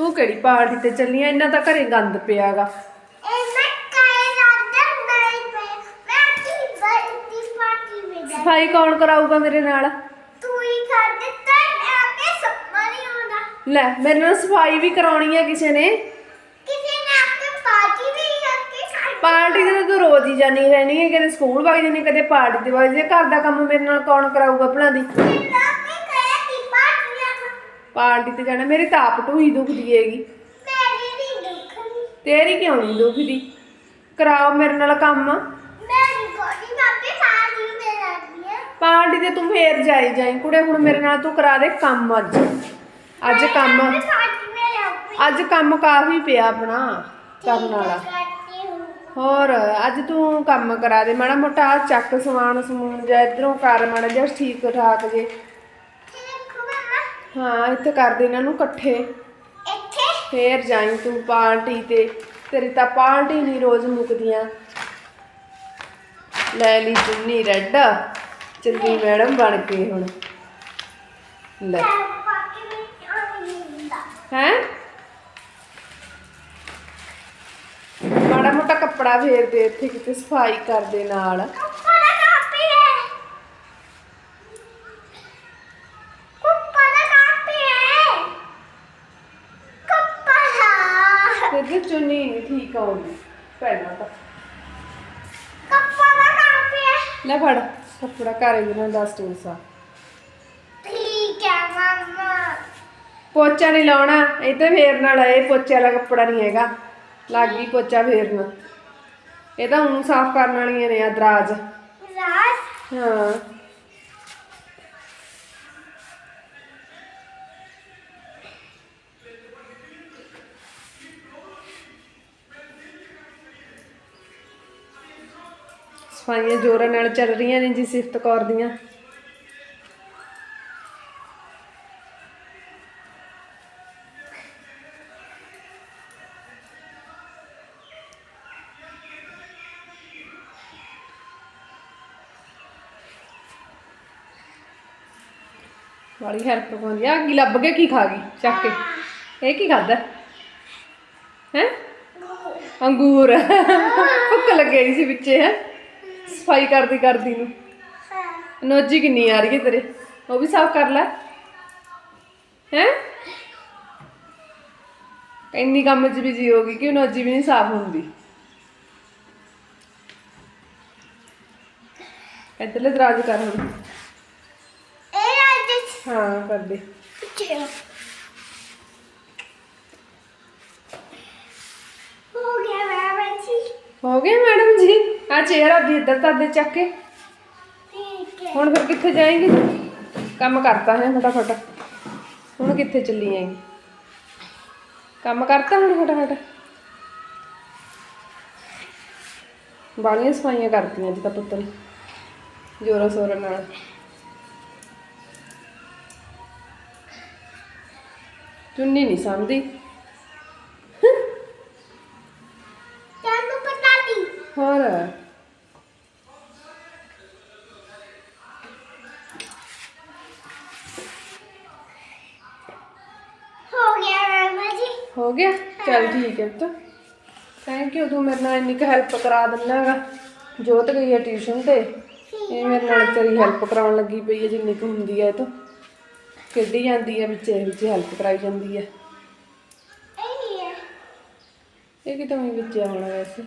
ਤੂੰ ਕਿਹੜੀ ਪਾਰਟੀ ਤੇ ਚੱਲੀ ਆ? ਇਹਨਾਂ ਤਾਂ ਘਰੇ ਗੰਦ ਪਿਆਗਾ। ਸਫ਼ਾਈ ਕੌਣ ਕਰਾਊਗਾ ਮੇਰੇ ਨਾਲ? ਤੂੰ ਹੀ ਕਰ ਦਿੱਤਾ ਮੈਂ ਕੇ ਸਪਨਾ ਨਹੀਂ ਆਉਂਦਾ। ਲੈ ਮੇਰੇ ਨਾਲ ਸਫ਼ਾਈ ਵੀ ਕਰਾਉਣੀ ਆ ਕਿਸੇ ਨੇ। ਕਿਸੇ ਨੇ ਆਪਕੇ ਪਾਰਟੀ ਵੀ ਕਰਕੇ ਕਰ ਪਾਰਟੀ ਤਾਂ ਤੂੰ ਰੋਜ਼ ਹੀ ਜਾਣੀ ਰਹਿਣੀ ਹੈ ਕਦੇ ਸਕੂਲ ਵਗ ਜਾਣੀ ਕਦੇ ਪਾਰਟੀ ਤੇ ਵਗ ਜੇ ਘਰ ਦਾ ਕੰਮ ਮੇਰੇ ਨਾਲ ਕੌਣ ਕਰਾਊਗਾ ਭਲਾਂ ਦੀ ਰਾਤ ਕੇ ਕਰਿਆ ਕੀ ਪਾਰਟੀ ਆ ਪਾਰਟੀ ਤੇ ਜਾਣਾ ਮੇਰੀ ਤਾਂ ਆਪ ਢੂਹੀ ਦੁਖਦੀ ਹੈਗੀ। ਮੇਰੀ ਵੀ ਤੇਰੀ ਕਿਉਂ ਨਹੀਂ ਦੁਖਦੀ? ਕਰਾਓ ਮੇਰੇ ਨਾਲ ਕੰਮ। ਮੇਰੀ ਦੇ ਰਹੀ ਹੈ ਪਾਰਟੀ ਤੇ ਤੂੰ ਫੇਰ ਜਾਈ ਜਾਈ। ਕੁੜੇ ਹੁਣ ਮੇਰੇ ਨਾਲ ਤੂੰ ਕਰਾ ਦੇ ਕੰਮ ਅੱਜ। ਅੱਜ ਕੰਮ ਅੱਜ ਕੰਮ ਕਾਫੀ ਪਿਆ ਆਪਣਾ ਕਰਨ ਵਾਲਾ। ਕਰਤੀ ਹੂੰ ਹੋਰ ਅੱਜ ਤੂੰ ਕੰਮ ਕਰਾ ਦੇ। ਮਾੜਾ ਮੋਟਾ ਆਹ ਚੱਕ ਸਮਾਨ ਸਮੂਨ ਜਾਂ ਇਧਰੋਂ ਕਰ ਮਾੜਾ ਜਿਹਾ ਠੀਕ ਠਾਕ ਜੇ। ਹਾਂ ਇੱਥੇ ਕਰ ਦੇ ਇਹਨਾਂ ਨੂੰ ਇਕੱਠੇ। ਇੱਥੇ? ਫੇਰ ਜਾਈ ਤੂੰ ਪਾਰਟੀ ਤੇ। ਤੇਰੀ ਤਾਂ ਪਾਰਟੀ ਨਹੀਂ ਰੋਜ਼ ਮੁੱਕਦੀਆਂ। ਲੈ ਲਈ ਚੁੰਨੀ ਰੈੱਡ। ਚੱਲੀ ਮੈਡਮ ਬਣ ਕੇ ਹੁਣ। ਲੈ। ਹੈ? ਮਾੜਾ ਮੋਟਾ ਕੱਪੜਾ ਫੇਰ ਦੇ ਇੱਥੇ ਕਿਤੇ ਸਫ਼ਾਈ ਕਰ ਦੇ ਨਾਲ ਕੁੱਪਾ ਦਾ ਕਾਪੀ ਹੈ ਕੁੱਪਾ ਦਾ ਕਾਪੀ ਹੈ ਕੁੱਪਾ ਦਾ ਜੇ ਚੁੰਨੀ ਨਹੀਂ ਠੀਕ ਆਉਂਦੀ ਪਹਿਲਾਂ ਤਾਂ। ਕੁੱਪਾ ਦਾ ਕਾਪੀ ਹੈ ਲੈ ਫੜ ਕੱਪੜਾ ਘਰ ਹੀ ਨਾ ਦਸ ਟੂਸਾ ਠੀਕ ਹੈ ਮਮਾ। ਪੋਚਾ ਨਹੀਂ ਲਾਉਣਾ ਇਹ ਤੇ ਫੇਰਨ ਵਾਲਾ ਇਹ ਪੋਚੇ ਵਾਲਾ ਕੱਪੜਾ ਨਹੀਂ ਹੈਗਾ। ਲੱਗ ਗਈ ਪੋਚਾ ਫੇਰਨ। ਇਹ ਤਾਂ ਹੁਣ ਸਾਫ਼ ਕਰਨ ਵਾਲੀਆਂ ਨੇ ਆ ਦਰਾਜ। ਰਾਜ ਹਾਂ। ਸਫਾਈਆਂ ਜੋਰਾਂ ਨਾਲ ਚੱਲ ਰਹੀਆਂ ਨੇ ਜੀ ਸਿਫਤ ਕੌਰ ਦੀਆਂ। ਵਾਲੀ ਹੈਲਪ ਕਰਵਾਉਂਦੀ ਆ। ਕੀ ਲੱਭ ਕੇ ਕੀ ਖਾ ਗਈ? ਚੱਕ ਕੇ। ਇਹ ਕੀ ਖਾਦਾ ਹੈ? ਅੰਗੂਰ। ਭੁੱਖ ਲੱਗੀ ਸੀ ਵਿੱਚੇ ਹੈ? ਸਫ਼ਾਈ ਕਰਦੀ ਕਰਦੀ ਨੂੰ। ਨੋਜੀ ਕਿੰਨੀ ਆ ਰਹੀ ਹੈ ਤੇਰੇ। ਉਹ ਵੀ ਸਾਫ਼ ਕਰ ਲੈ। ਹੈ? ਇੰਨੀ ਕੰਮ 'ਚ ਬਿਜ਼ੀ ਹੋ ਗਈ ਕਿ ਨੋਜੀ ਵੀ ਨਹੀਂ ਸਾਫ਼ ਹੁੰਦੀ। ਇੱਧਰਲੇ ਦਰਾਜ ਕਰ ਹੁਣ। ਇਹ ਰਾਜ ਹਾਂ ਕਰ ਦੇ। ਹੋ ਗਿਆ ਮੈਂ ਜੀ। ਹੋ ਗਿਆ ਮੈਡਮ ਜੀ। ਆ ਚੇਅਰ ਆਪਦੀ ਇੱਧਰ ਤਾਂ ਦੇ ਚੱਕ ਕੇ। ਠੀਕ ਹੈ। ਹੁਣ ਫਿਰ ਕਿੱਥੇ ਜਾਏਂਗੇ? ਕੰਮ ਕਰਤਾ ਹੈ ਫਟਾਫਟ। ਹੁਣ ਕਿੱਥੇ ਚੱਲੀ ਆਏਂਗੀ? ਕੰਮ ਕਰਤਾ ਹੁਣ ਫਟਾਫਟ? ਬਾਲੀਆਂ ਸਫਾਈਆਂ ਕਰਤੀਆਂ ਅੱਜ ਤਾਂ ਪੁੱਤਰ। ਜੋਰਾਂ ਸੋਰਾਂ ਨਾਲ। ਚੁੰਨੀ ਨਹੀਂ ਸੰਦੀ ਤੈਨੂੰ ਪਤਾ ਨਹੀਂ। ਹੋਰ? ਹੋ ਗਿਆ? ਚੱਲ ਠੀਕ ਹੈ ਤਾਂ ਥੈਂਕ ਯੂ ਤੂੰ ਮੇਰੇ ਨਾਲ ਇੰਨੀ ਕੁ ਹੈਲਪ ਕਰਾ ਦਿੰਨਾਗਾ ਜੋਤ ਗਈ ਹੈ ਟਿਊਸ਼ਨ ਤੇ। ਇਹ ਮੇਰੇ ਨਾਲ ਤੇਰੀ ਹੈਲਪ ਕਰਾਉਣ ਲੱਗੀ ਪਈ ਹੈ, ਜਿੰਨੀ ਕੁ ਹੁੰਦੀ ਹੈ ਇਹ ਤੋਂ। ਖੇਡੀ ਜਾਂਦੀ ਹੈ, ਵਿੱਚ ਵਿੱਚ ਹੈਲਪ ਕਰਾਈ ਜਾਂਦੀ ਹੈ। ਇਹ ਨਹੀਂ ਕਿਤੋਂ ਵੀ ਵਿੱਚ ਆਉਣਾ ਵੈਸੇ।